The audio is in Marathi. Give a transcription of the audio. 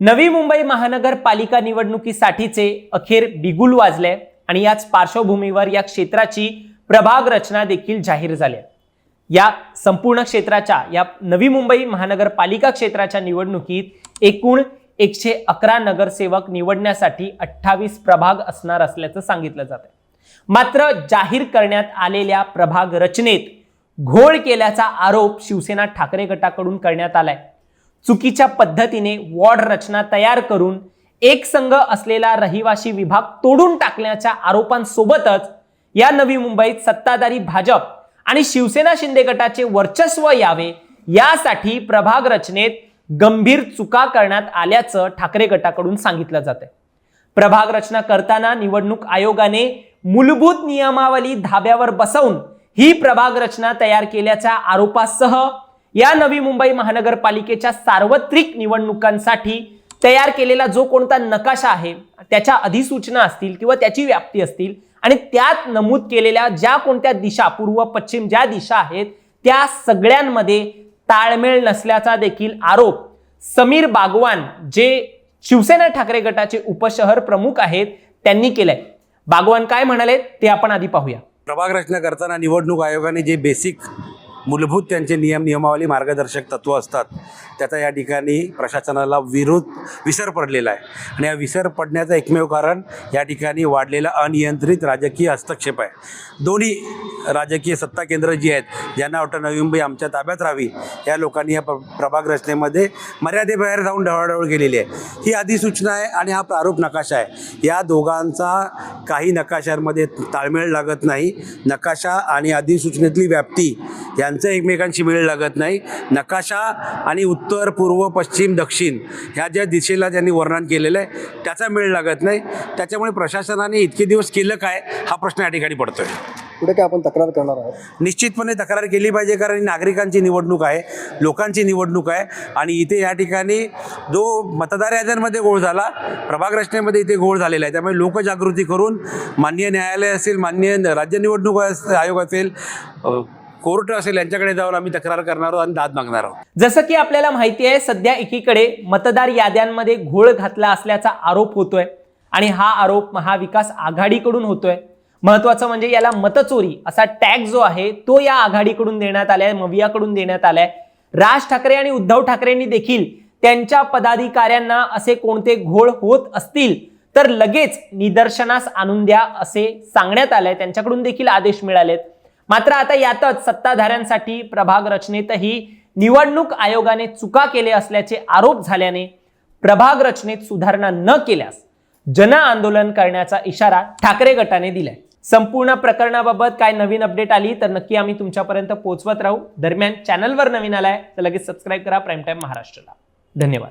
नवी मुंबई महानगरपालिका निवडणुकीसाठीचे अखेर बिगुल वाजले आणि याच पार्श्वभूमीवर या क्षेत्राची प्रभाग रचना देखील जाहीर झाली या संपूर्ण क्षेत्राच्या या नवी मुंबई महानगरपालिका क्षेत्राच्या निवडणुकीत एकूण एकशे अकरा नगरसेवक निवडण्यासाठी अठ्ठावीस प्रभाग असणार असल्याचं सांगितलं जात आहे. मात्र जाहीर करण्यात आलेल्या प्रभाग रचनेत घोळ केल्याचा आरोप शिवसेना ठाकरे गटाकडून करण्यात आलाय. चुकीच्या पद्धतीने वॉर्ड रचना तयार करून एक संघ असलेला रहिवासी विभाग तोडून टाकण्याच्या आरोपांसोबतच या नवी मुंबईत सत्ताधारी भाजप आणि शिवसेना शिंदे गटाचे वर्चस्व यावे यासाठी प्रभाग रचनेत गंभीर चुका करण्यात आल्याचं ठाकरे गटाकडून सांगितलं जात आहे प्रभाग रचना करताना निवडणूक आयोगाने मूलभूत नियमावली धाब्यावर बसवून ही प्रभाग रचना तयार केल्याच्या आरोपासह या नवी मुंबई महानगरपालिकेच्या सार्वत्रिक निवडणुकांसाठी तयार केलेला जो कोणता नकाशा आहे त्याच्या अधिसूचना असतील किंवा त्याची व्याप्ती असतील आणि त्यात नमूद केलेल्या ज्या कोणत्या दिशा पूर्व पश्चिम ज्या दिशा आहेत त्या सगळ्यांमध्ये ताळमेळ नसल्याचा देखील आरोप समीर बागवान जे शिवसेना ठाकरे गटाचे उपशहर प्रमुख आहेत त्यांनी केलंय. बागवान काय म्हणाले ते आपण आधी पाहूया. प्रभाग रचना करताना निवडणूक आयोगाने जे बेसिक मूलभूत त्यांचे नियम नियमावली मार्गदर्शक तत्त्व असतात. त्याचा या ठिकाणी प्रशासनाला विरोध विसर पडलेला आहे. आणि या विसर पडण्याचं एकमेव कारण या ठिकाणी वाढलेला अनियंत्रित राजकीय हस्तक्षेप आहे. दोन्ही राजकीय सत्ता केंद्र जी आहेत ज्यांना वाटतं नवी मुंबई आमच्या ताब्यात राहावी या लोकांनी या प्र प्रभाग रचनेमध्ये मर्यादेबाहेर जाऊन ढवळढवळ केलेली आहे. ही अधिसूचना आहे आणि हा प्रारूप नकाशा आहे. या दोघांचा काही नकाशांमध्ये ताळमेळ लागत नाही. नकाशा आणि अधिसूचनेतली व्याप्ती या यांचं एकमेकांशी मेळ लागत नाही. नकाशा आणि उत्तर पूर्व पश्चिम दक्षिण ह्या ज्या दिशेला ज्यांनी वर्णन केलेलं आहे त्याचा मेळ लागत नाही. त्याच्यामुळे प्रशासनाने इतके दिवस केलं काय हा प्रश्न या ठिकाणी पडतोय. पुढे काय आपण तक्रार करणार आहोत? निश्चितपणे तक्रार केली पाहिजे कारण नागरिकांची निवडणूक आहे लोकांची निवडणूक आहे. आणि इथे या ठिकाणी जो मतदार याद्यांमध्ये गोळ झाला प्रभाग रचनेमध्ये इथे गोळ झालेला आहे. त्यामुळे लोकजागृती करून मान्य न्यायालय असेल मान्य राज्य निवडणूक आयोग असेल कोर्ट असेल यांच्याकडे जाऊन आम्ही तक्रार करणार आहोत आणि दाद मागणार आहोत. जसं की आपल्याला माहिती आहे सध्या एकीकडे मतदार याद्यांमध्ये घोळ घातला असल्याचा आरोप होतोय आणि हा आरोप महाविकास आघाडीकडून होतोय. महत्वाचं म्हणजे याला मतचोरी असा टॅग जो आहे तो या आघाडीकडून देण्यात आलाय मवियाकडून देण्यात आलाय. राज ठाकरे आणि उद्धव ठाकरेंनी देखील त्यांच्या पदाधिकाऱ्यांना असे कोणते घोळ होत असतील तर लगेच निदर्शनास आणून द्या असे सांगण्यात आलंय. त्यांच्याकडून देखील आदेश मिळालेत. मात्र आता यातच सत्ताधाऱ्यांसाठी प्रभाग रचनेतही निवडणूक आयोगाने चुका केले असल्याचे आरोप झाल्याने प्रभाग रचनेत सुधारणा न केल्यास जन आंदोलन करण्याचा इशारा ठाकरे गटाने दिलाय. संपूर्ण प्रकरणाबाबत काय नवीन अपडेट आली तर नक्की आम्ही तुमच्यापर्यंत पोहोचवत राहू. दरम्यान चॅनलवर नवीन आलाय तर लगेच सबस्क्राईब करा. प्राईम टाईम महाराष्ट्राला. धन्यवाद.